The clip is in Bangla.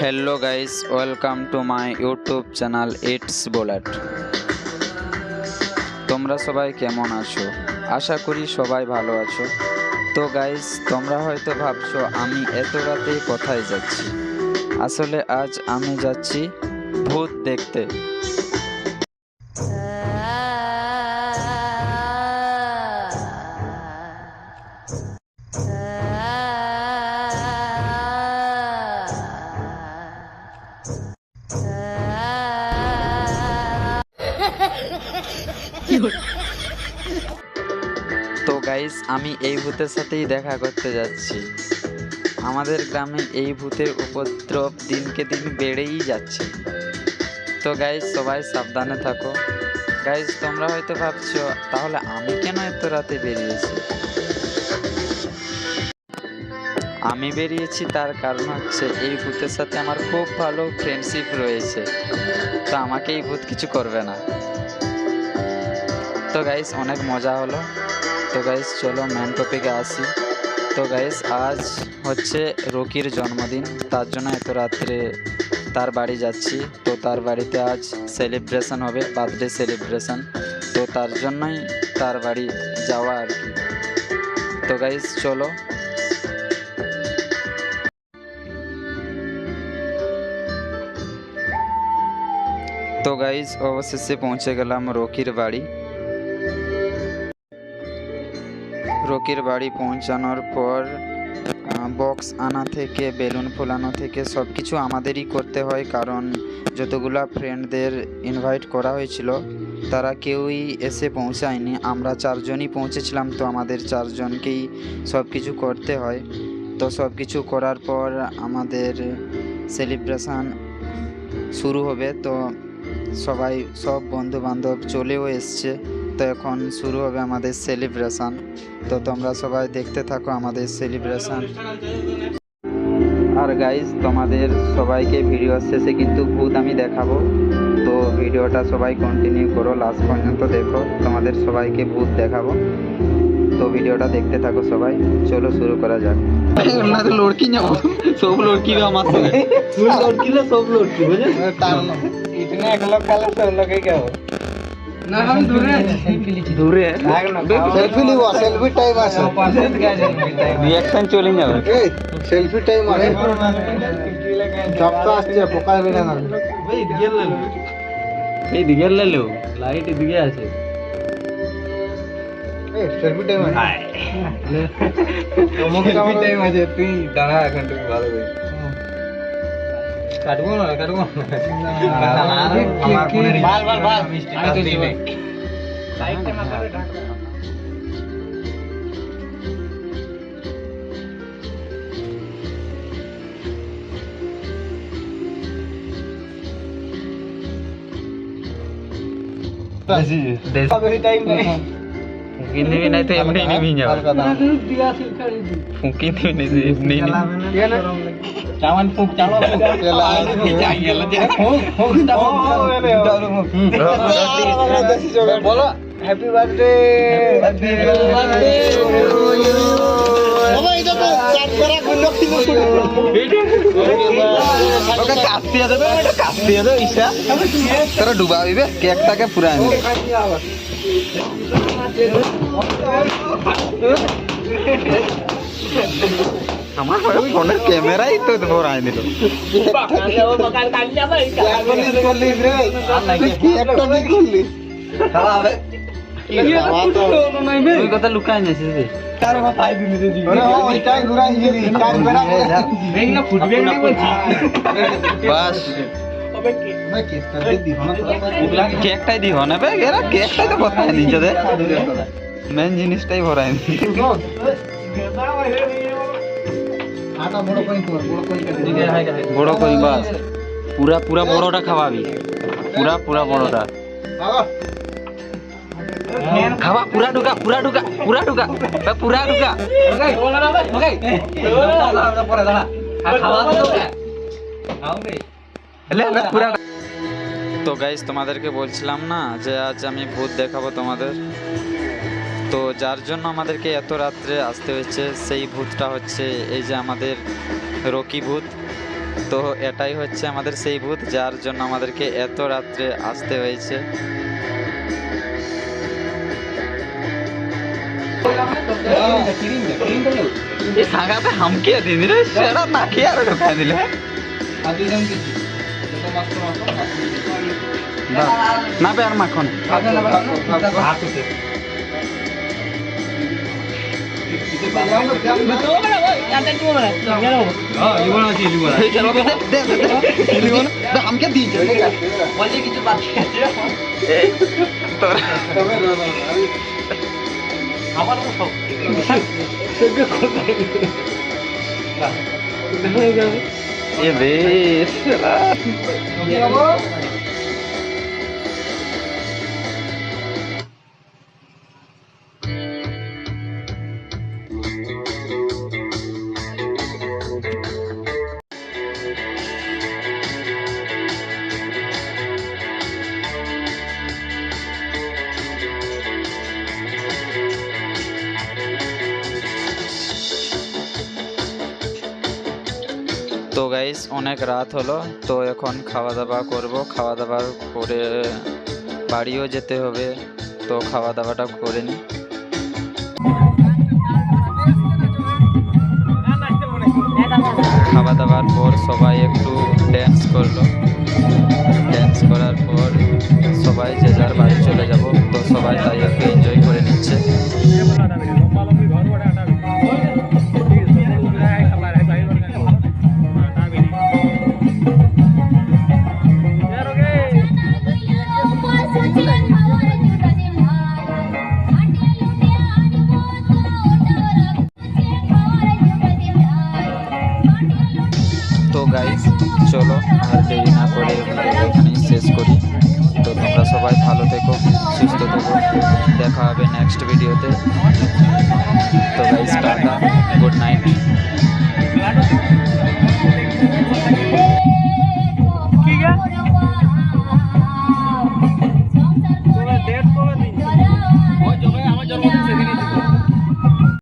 Hello guys welcome to my YouTube channel it's bullet তোমরা সবাই কেমন আছো? আশা করি সবাই ভালো আছো। তো গাইস তোমরা হয়তো ভাবছ, আমি এত রাতে কোথায় যাচ্ছি? আসলে আজ আমি যাচ্ছি ভূত দেখতে। গাইস আমি এই ভূতের সাথেই দেখা করতে যাচ্ছি। আমাদের গ্রামে এই ভূতের উপদ্রব দিনকে দিন বেড়েই যাচ্ছে। তো গাইস সবাই সাবধানে থাকো। গাইস তোমরা হয়তো ভাবছ, তাহলে আমি কেন এত রাতে বেরিয়েছি? আমি বেরিয়েছি তার কারণ হচ্ছে এই ভূতের সাথে আমার খুব ভালো ফ্রেন্ডশিপ রয়েছে। তো আমাকে এই ভূত কিছু করবে না। তো গাইস অনেক মজা হলো। তো গাইস চলো মেন টপিকে আসি। তো গাইস আজ হচ্ছে রকির জন্মদিন, তার জন্য এত রাত্রে তার বাড়ি যাচ্ছি। তো তার বাড়িতে আজ সেলিব্রেশন হবে বার্থডে সেলিব্রেশন তো তার জন্যই তার বাড়ি যাওয়া আর কি। তো গাইস চলো। তো গাইস অবশেষে পৌঁছে গেলাম রকির বাড়ি। রকির বাড়ি পৌঁছানোর পর বক্স আনা থেকে, বেলুন ফোলানো থেকে সব কিছু আমাদেরই করতে হয় কারণ যতগুলা ফ্রেন্ডদের ইনভাইট করা হয়েছিল, তারা কেউই এসে পৌঁছায়নি। আমরা চারজনই পৌঁছেছিলাম, তো আমাদের চারজনকেই সব কিছু করতে হয়। তো সব কিছু করার পর আমাদের সেলিব্রেশন শুরু হবে। তো সবাই, সব বন্ধু বান্ধব চলেও এসছে। তো এখন শুরু হবে আমাদের সেলিব্রেশন তো তোমরা সবাই দেখতে থাকো আমাদের সেলিব্রেশন আর গাইজ তোমাদের সবাইকে ভিডিওর শেষে কিন্তু ভূত আমি দেখাবো। তো ভিডিওটা সবাই কন্টিনিউ করো লাস্ট পর্যন্ত দেখো তোমাদের সবাইকে ভূত দেখাবো। তো ভিডিওটা দেখতে থাকো সবাই চলো শুরু করা যাক। লড়কি সব লড়কি আমার সব লড়কি না টাইম আছে। রিঅ্যাকশন চলে যাবে। এই টাইম আছে। পোকা লেলো। লাইট দিকে টাইম আছে। তুই দাঁড়া এখন তুই ভালো carbono, el carbono. Nada más. Vale, vale, vale. Ahí está la torre. Sí, sí. Desde... করে কাটবো না কাটবো আমার ফোনে বাল বাল বাল আমি তো দিই লাইটটা মাথায় ঢাকা দেশি বেশি টাইম নেই ফুকি দিবি নাই তো এমনি নিবি যাবে ফুকি দিবি নাই তো এমনি চামান ফুক চালো বলো হ্যাপি বার্থডে ওকে কাস্তিয়া দেবে ওটা কাস্তিয়া দেবে ইসা তোরা ডুবাবিবে কেকটাকে পুরা আনবি আমার ফোনের ক্যামেরাই তো ভরাই দিল তুই কথা লুকাই রে। বাস। কেকটাই দিব না বে এরা কেকটাই তো ভরাই নিচ্ছে দে মেন জিনিসটাই ভরাই বড় করি বাস। পুরা পুরা বড়টা খাওয়াবি। পুরা পুরা বড়টা। খাওয়া পুরা ঢুকা পুরা ঢুকা পুরা ঢুকা বে পুরা ঢুকা। এলে, এলে, পুরা তো গাইস তোমাদেরকে বলছিলাম না যে আজ আমি ভূত দেখাবো তোমাদের? তো যার জন্য আমাদেরকে এত রাত্রে আসতে হয়েছে সেই ভূতটা হচ্ছে এই যে আমাদের রকি ভূত। তো এটাই হচ্ছে আমাদের সেই ভূত যার জন্য আমাদেরকে এত রাত্রে আসতে হয়েছে। এই সাগাতে হামকে দিন রে সেটা না খেয়ে আর ঢোকায় দিলে না বে আর মাখন হামকে দিয়েছে এ বেশ তো অনেক রাত হলো, তো এখন খাওয়া দাওয়া করব। খাওয়া দাওয়া করে বাড়িও যেতে হবে, তো খাওয়া দাওয়াটা করে নি। খাওয়া দাওয়ার পর সবাই একটু ড্যান্স করল। গাইস চলো, আর দেরি না করে এখানেই শেষ করি। তো তোমরা সবাই ভালো থেকো, সুস্থ থেকো। দেখা হবে নেক্সট ভিডিওতে তো। Guys tata good